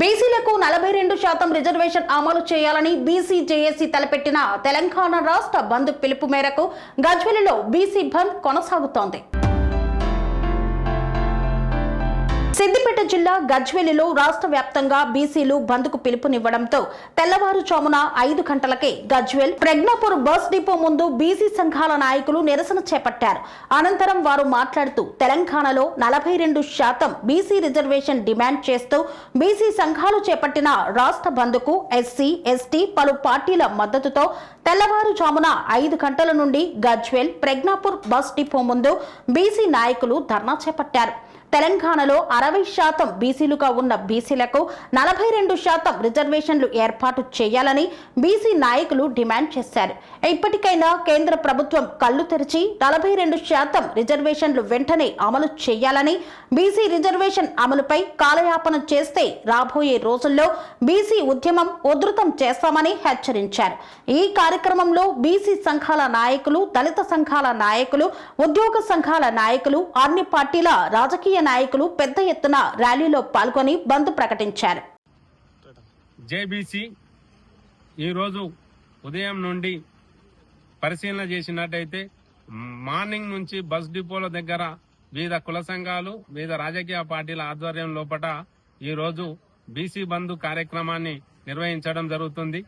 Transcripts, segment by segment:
బీసీలకు నలభై రెండు శాతం రిజర్వేషన్ అమలు చేయాలని బీసీ జేఏసీ తలపెట్టిన తెలంగాణ రాష్ట్ర బంద్ పిలుపు మేరకు గజ్వెలిలో బీసీ బంద్ కొనసాగుతోంది. సిద్దిపేట జిల్లా గజ్వేలిలో రాష్ట్ర వ్యాప్తంగా బీసీలు బంద్కు పిలుపునివ్వడంతో తెల్లవారుజామున ఐదు గంటలకే గజ్వేల్ ప్రజ్ఞాపూర్ బస్ డిపో ముందు బీసీ సంఘాల నాయకులు నిరసన చేపట్టారు. అనంతరం వారు మాట్లాడుతూ తెలంగాణలో నలభై రెండు శాతం బీసీ రిజర్వేషన్ డిమాండ్ చేస్తూ బీసీ సంఘాలు చేపట్టిన రాష్ట్ర బంద్కు ఎస్సీ ఎస్టీ పలు పార్టీల మద్దతుతో తెల్లవారుజామున ఐదు గంటల నుండి గజ్వెల్ ప్రజ్ఞాపూర్ బస్ డిపో ముందు బీసీ నాయకులు ధర్నా చేపట్టారు. తెలంగాణలో అరవై శాతం బీసీలుగా ఉన్న బీసీలకు నలభై రెండు శాతం రిజర్వేషన్లు ఏర్పాటు చేయాలని బీసీ నాయకులు డిమాండ్ చేశారు. ఇప్పటికైనా కేంద్ర ప్రభుత్వం కళ్ళు తెరిచి నలభై రెండు శాతం రిజర్వేషన్లు వెంటనే అమలు చేయాలని బీసీ రిజర్వేషన్ అమలుపై కాలయాపన చేస్తే రాబోయే రోజుల్లో బీసీ ఉద్యమం ఉధృతం చేస్తామని హెచ్చరించారు. ఈ కార్యక్రమంలో బీసీ సంఘాల నాయకులు దళిత సంఘాల నాయకులు ఉద్యోగ సంఘాల నాయకులు అన్ని పార్టీల రాజకీయ నాయకులు పెద్ద ఎత్తున ర్యాలీలో పాల్గొని బంద్ ప్రకటించారు. జేబీసీ ఈరోజు ఉదయం నుండి పరిశీలన చేసినట్టయితే మార్నింగ్ నుంచి బస్ డిపోల దగ్గర వివిధ కుల సంఘాలు వివిధ రాజకీయ పార్టీల ఆధ్వర్యం లోపట ఈరోజు బీసీ బంధు కార్యక్రమాన్ని నిర్వహించడం జరుగుతుంది.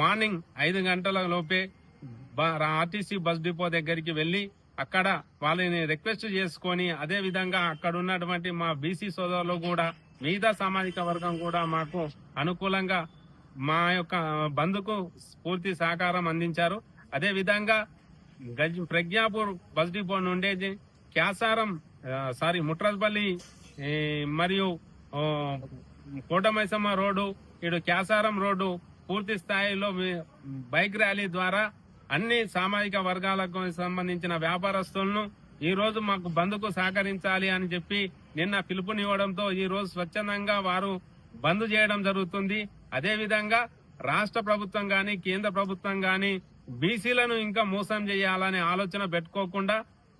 మార్నింగ్ ఐదు గంటల లోపే ఆర్టీసీ బస్ డిపో దగ్గరికి వెళ్ళి అక్కడ వాళ్ళని రిక్వెస్ట్ చేసుకొని అదే విధంగా అక్కడ ఉన్నటువంటి మా బీసీ సోదరులు కూడా మిగతా సామాజిక వర్గం కూడా మాకు అనుకూలంగా మా యొక్క బంధుకు పూర్తి సహకారం అందించారు. అదే విధంగా గజ్ ప్రజ్ఞాపూర్ బస్ డిపో నుండేది క్యాసారం సారీ ముట్రస్పల్లి మరియు కోటమైసమ్మ రోడ్డు ఇటు క్యాసారం రోడ్డు పూర్తి స్థాయిలో బైక్ ర్యాలీ ద్వారా అన్ని సామాజిక వర్గాలకు సంబంధించిన వ్యాపారస్తులను ఈ రోజు మాకు బంద్కు సహకరించాలి అని చెప్పి నిన్న పిలుపునివ్వడంతో ఈ రోజు స్వచ్ఛందంగా వారు బంద్ చేయడం జరుగుతుంది. అదేవిధంగా రాష్ట్ర ప్రభుత్వం గాని కేంద్ర ప్రభుత్వం గాని బీసీలను ఇంకా మోసం చేయాలనే ఆలోచన పెట్టుకోకుండా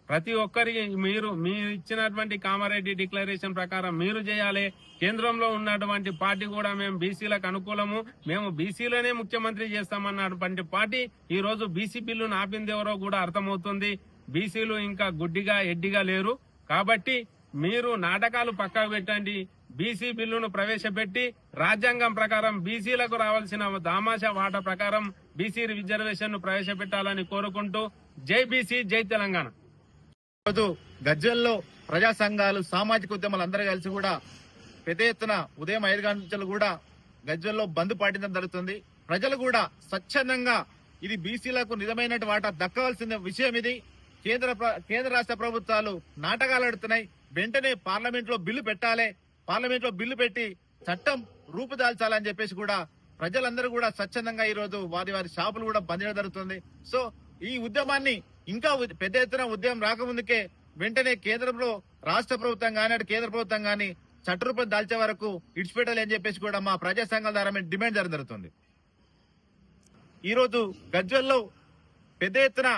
ప్రతి ఒక్కరికి మీరు మీరు ఇచ్చినటువంటి కామారెడ్డి డిక్లరేషన్ ప్రకారం మీరు చేయాలి. కేంద్రంలో ఉన్నటువంటి పార్టీ కూడా మేము బీసీలకు అనుకూలము. మేము బీసీలనే ముఖ్యమంత్రి చేస్తామన్నటువంటి పార్టీ ఈ రోజు బీసీ బిల్లును ఆపింది ఎవరో కూడా అర్థమవుతుంది. బీసీలు ఇంకా గుడ్డిగా ఎడ్డిగా లేరు. కాబట్టి మీరు నాటకాలు పక్కకు పెట్టండి. బీసీ బిల్లును ప్రవేశపెట్టి రాజ్యాంగం ప్రకారం బీసీలకు రావాల్సిన దామాషా వాటా ప్రకారం బీసీ రిజర్వేషన్ను ప్రవేశపెట్టాలని కోరుకుంటూ జై బీసీ జై తెలంగాణ. రోజు గజ్వెల్లో ప్రజా సంఘాలు సామాజిక ఉద్యమాలు అందరూ కలిసి కూడా పెద్ద ఎత్తున ఉదయం ఐదు గంటల నుంచి కూడా గజ్వెల్లో బంద్ పాటించడం జరుగుతుంది. ప్రజలు కూడా స్వచ్ఛందంగా ఇది బీసీలకు నిజమైన వాటా దక్కవలసిన విషయం ఇది. కేంద్ర కేంద్ర రాష్ట్ర ప్రభుత్వాలు నాటకాలు ఆడుతున్నాయి. వెంటనే పార్లమెంట్లో బిల్లు పెట్టాలి. పార్లమెంట్లో బిల్లు పెట్టి చట్టం రూపుదాల్చాలని చెప్పేసి కూడా ప్రజలందరూ కూడా స్వచ్ఛందంగా ఈ రోజు వారి వారి షాపులు కూడా బంద్ చేయడం జరుగుతుంది. సో ఈ ఉద్యమాన్ని ఇంకా పెద్ద ఎత్తున ఉద్యమం రాకముందుకే వెంటనే కేంద్రంలో రాష్ట్ర ప్రభుత్వం కానీ అటు కేంద్ర ప్రభుత్వం కానీ చట్టరూపం దాల్చే వరకు ఇడిచిపెట్టాలి అని చెప్పేసి కూడా మా ప్రజా సంఘాల ద్వారా మేము డిమాండ్ చేయడం జరుగుతుంది. ఈరోజు గజ్వల్లో గజ్వెల్లో పెద్ద ఎత్తున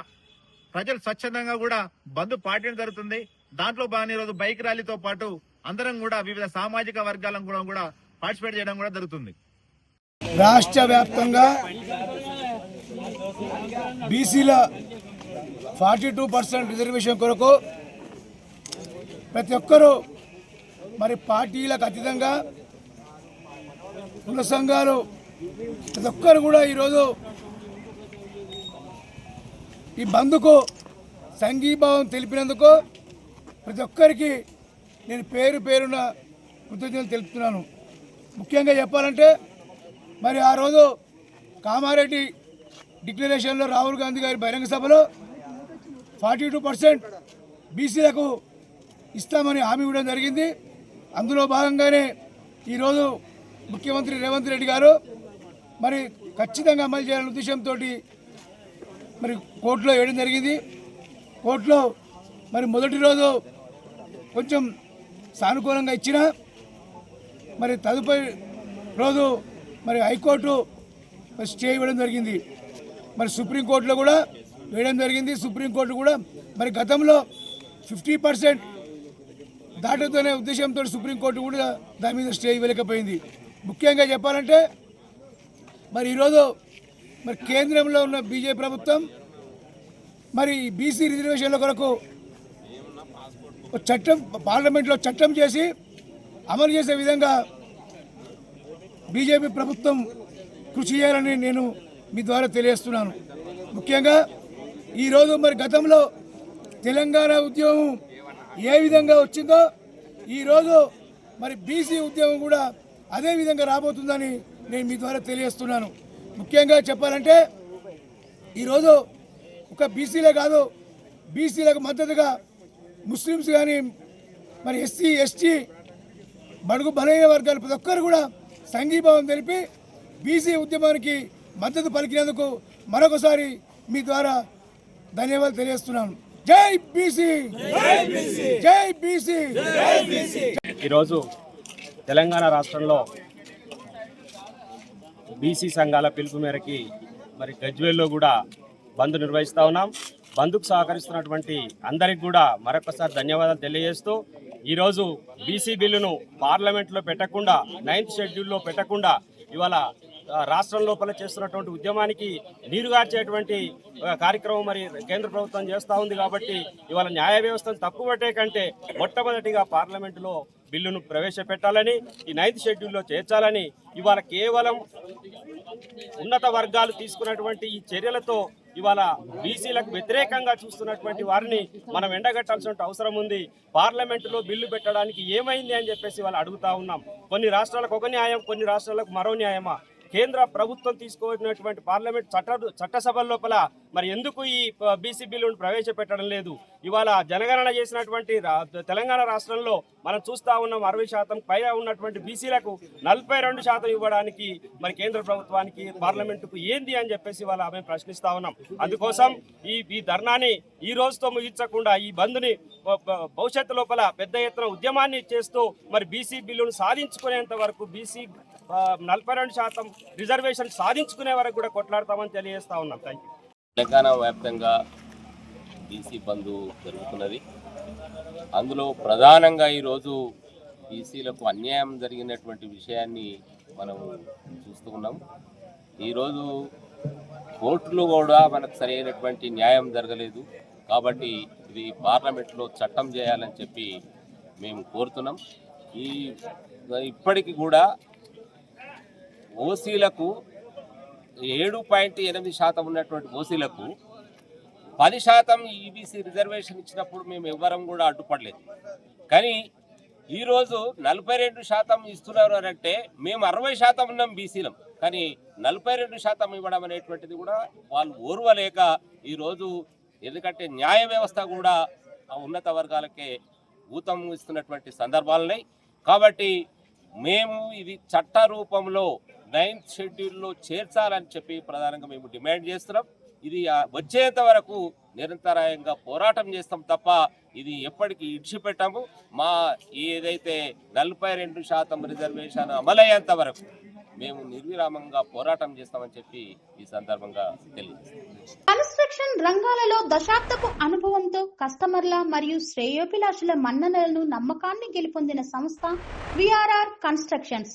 ప్రజలు స్వచ్ఛందంగా కూడా బంద్ పాటించడం జరుగుతుంది. దాంట్లో భాగంగా ఈరోజు రోజు బైక్ ర్యాలీతో పాటు అందరం కూడా వివిధ సామాజిక వర్గాలను కూడా కూడా పార్టిసిపేట్ చేయడం కూడా జరుగుతుంది. రాష్ట్ర వ్యాప్తంగా బీసీల ఫార్టీ టూ పర్సెంట్ రిజర్వేషన్ కొరకు ప్రతి ఒక్కరూ మరి పార్టీలకు అతీతంగా కుల సంఘాలు ప్రతి ఒక్కరు కూడా ఈరోజు ఈ బంద్కు సంఘీభావం తెలిపినందుకు ప్రతి ఒక్కరికి నేను పేరు పేరున కృతజ్ఞతలు తెలుపుతున్నాను. ముఖ్యంగా చెప్పాలంటే మరి ఆ రోజు కామారెడ్డి డిక్లరేషన్లో రాహుల్ గాంధీ గారి బహిరంగ సభలో ఫార్టీ టూ పర్సెంట్ బీసీలకు ఇస్తామని హామీ ఇవ్వడం జరిగింది. అందులో భాగంగానే ఈరోజు ముఖ్యమంత్రి రేవంత్ రెడ్డి గారు మరి ఖచ్చితంగా అమలు చేయాలనే ఉద్దేశంతో మరి కోర్టులో వేయడం జరిగింది. కోర్టులో మరి మొదటి రోజు కొంచెం సానుకూలంగా ఇచ్చిన మరి తదుపరి రోజు మరి హైకోర్టు స్టే ఇవ్వడం జరిగింది. మరి సుప్రీంకోర్టులో కూడా వేయడం జరిగింది. సుప్రీంకోర్టు కూడా మరి గతంలో ఫిఫ్టీ పర్సెంట్ దాటుతూనే ఉద్దేశంతో సుప్రీంకోర్టు కూడా దాని మీద స్టే ఇవ్వలేకపోయింది. ముఖ్యంగా చెప్పాలంటే మరి ఈరోజు మరి కేంద్రంలో ఉన్న బీజేపీ ప్రభుత్వం మరి బీసీ రిజర్వేషన్ల కొరకు ఒక చట్టం పార్లమెంట్లో చట్టం చేసి అమలు చేసే విధంగా బీజేపీ ప్రభుత్వం కృషి చేయాలని నేను మీ ద్వారా తెలియజేస్తున్నాను. ముఖ్యంగా ఈరోజు మరి గతంలో తెలంగాణ ఉద్యమం ఏ విధంగా వచ్చిందో ఈరోజు మరి బీసీ ఉద్యమం కూడా అదే విధంగా రాబోతుందని నేను మీ ద్వారా తెలియజేస్తున్నాను. ముఖ్యంగా చెప్పాలంటే ఈరోజు ఒక బీసీలే కాదు బీసీలకు మద్దతుగా ముస్లిమ్స్ కానీ మరి ఎస్సీ ఎస్టీ బడుగు బలైన వర్గాలు ప్రతి ఒక్కరు కూడా సంఘీభావం తెలిపి బీసీ ఉద్యమానికి మద్దతు పలికినందుకు మరొకసారి మీ ద్వారా ధన్యవాదాలు తెలియజేస్తున్నాను. జై బీసీ! జై బీసీ! ఈరోజు తెలంగాణ రాష్ట్రంలో బీసీ సంఘాల పిలుపు మేరకి మరి గజ్వేల్లో కూడా బంద్ నిర్వహిస్తూ ఉన్నాం. బంద్కు సహకరిస్తున్నటువంటి అందరికి కూడా మరొకసారి ధన్యవాదాలు తెలియజేస్తూ ఈరోజు బీసీ బిల్లును పార్లమెంట్లో పెట్టకుండా నైన్త్ షెడ్యూల్లో పెట్టకుండా ఇవాళ రాష్ట్రం లోపల చేస్తున్నటువంటి ఉద్యమానికి నీరుగార్చేటువంటి కార్యక్రమం మరి కేంద్ర ప్రభుత్వం చేస్తూ ఉంది కాబట్టి ఇవాళ న్యాయ వ్యవస్థను తప్పుపట్టే కంటే మొట్టమొదటిగా పార్లమెంటులో బిల్లును ప్రవేశపెట్టాలని ఈ నైన్త్ షెడ్యూల్లో చేర్చాలని ఇవాళ కేవలం ఉన్నత వర్గాలు తీసుకున్నటువంటి ఈ చర్యలతో ఇవాళ బీసీలకు వ్యతిరేకంగా చూస్తున్నటువంటి వారిని మనం ఎండగట్టాల్సిన అవసరం ఉంది. పార్లమెంటులో బిల్లు పెట్టడానికి ఏమైంది అని చెప్పేసి వాళ్ళు అడుగుతా ఉన్నాం. కొన్ని రాష్ట్రాలకు ఒక న్యాయం కొన్ని రాష్ట్రాలకు మరో న్యాయమా? కేంద్ర ప్రభుత్వం తీసుకువచ్చినటువంటి పార్లమెంట్ చట్ట చట్టసభ లోపల మరి ఎందుకు ఈ బీసీ బిల్లును ప్రవేశపెట్టడం లేదు? ఇవాళ జనగణన చేసినటువంటి తెలంగాణ రాష్ట్రంలో మనం చూస్తా ఉన్నాం అరవై శాతం పైగా ఉన్నటువంటి బీసీలకు నలభై రెండు శాతం ఇవ్వడానికి మరి కేంద్ర ప్రభుత్వానికి పార్లమెంటుకు ఏంది అని చెప్పేసి ఇవాళ ఆమె ప్రశ్నిస్తా ఉన్నాం. అందుకోసం ఈ ఈ ధర్నాని ఈ రోజుతో ముగించకుండా ఈ బంద్ని భవిష్యత్తు లోపల పెద్ద ఎత్తున ఉద్యమాన్ని చేస్తూ మరి బీసీ బిల్లును సాధించుకునేంత వరకు బీసీ నలభై రెండు శాతం రిజర్వేషన్ సాధించుకునే వరకు కూడా కొట్లాడతామని తెలియజేస్తా ఉన్నాం. థ్యాంక్ యూ తెలంగాణ వ్యాప్తంగా బీసీ బంధు జరుగుతున్నది. అందులో ప్రధానంగా ఈరోజు బీసీలకు అన్యాయం జరిగినటువంటి విషయాన్ని మనం చూస్తూ ఉన్నాం. ఈరోజు కోర్టులు కూడా మనకు సరైనటువంటి న్యాయం జరగలేదు. కాబట్టి ఇది పార్లమెంట్లో చట్టం చేయాలని చెప్పి మేము కోరుతున్నాం. ఈ ఇప్పటికి కూడా ఓసీలకు ఏడు పాయింట్ ఎనిమిది శాతం ఉన్నటువంటి ఓసీలకు పది శాతం ఈబీసీ రిజర్వేషన్ ఇచ్చినప్పుడు మేము ఎవ్వరం కూడా అడ్డుపడలేదు. కానీ ఈరోజు నలభై రెండు శాతం ఇస్తున్నారు అని అంటే మేము అరవై శాతం ఉన్నాం బీసీలం. కానీ నలభై రెండు శాతం ఇవ్వడం అనేటువంటిది కూడా వాళ్ళు ఓర్వలేక ఈరోజు ఎందుకంటే న్యాయ వ్యవస్థ కూడా ఆ ఉన్నత వర్గాలకే ఊతం ఇస్తున్నటువంటి సందర్భాలున్నాయి. కాబట్టి మేము ఇది చట్ట రూపంలో నైన్త్ షెడ్యూల్లో చేర్చాలని చెప్పి ప్రధానంగా మేము డిమాండ్ చేస్తున్నాం. ఇది వచ్చేంత వరకు నిరంతరాయంగా పోరాటం చేస్తాం తప్ప ఇది ఎప్పటికీ ఇడిచిపెట్టాము. మా ఏదైతే నలభై రెండు శాతం రిజర్వేషన్ అమలయ్యేంత వరకు మేము నిర్విరామంగా పోరాటం చేస్తామని చెప్పి ఈ సందర్భంగా తెలియజేస్తాం కన్స్ట్రక్షన్ రంగాలలో దశాబ్దపు అనుభవంతో కస్టమర్ల మరియు శ్రేయోభిలాషుల మన్ననలను నమ్మకాన్ని గెలుపొందిన సంస్థ VRR constructions.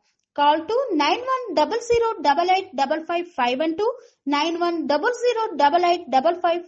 Call to 91008855 and to five.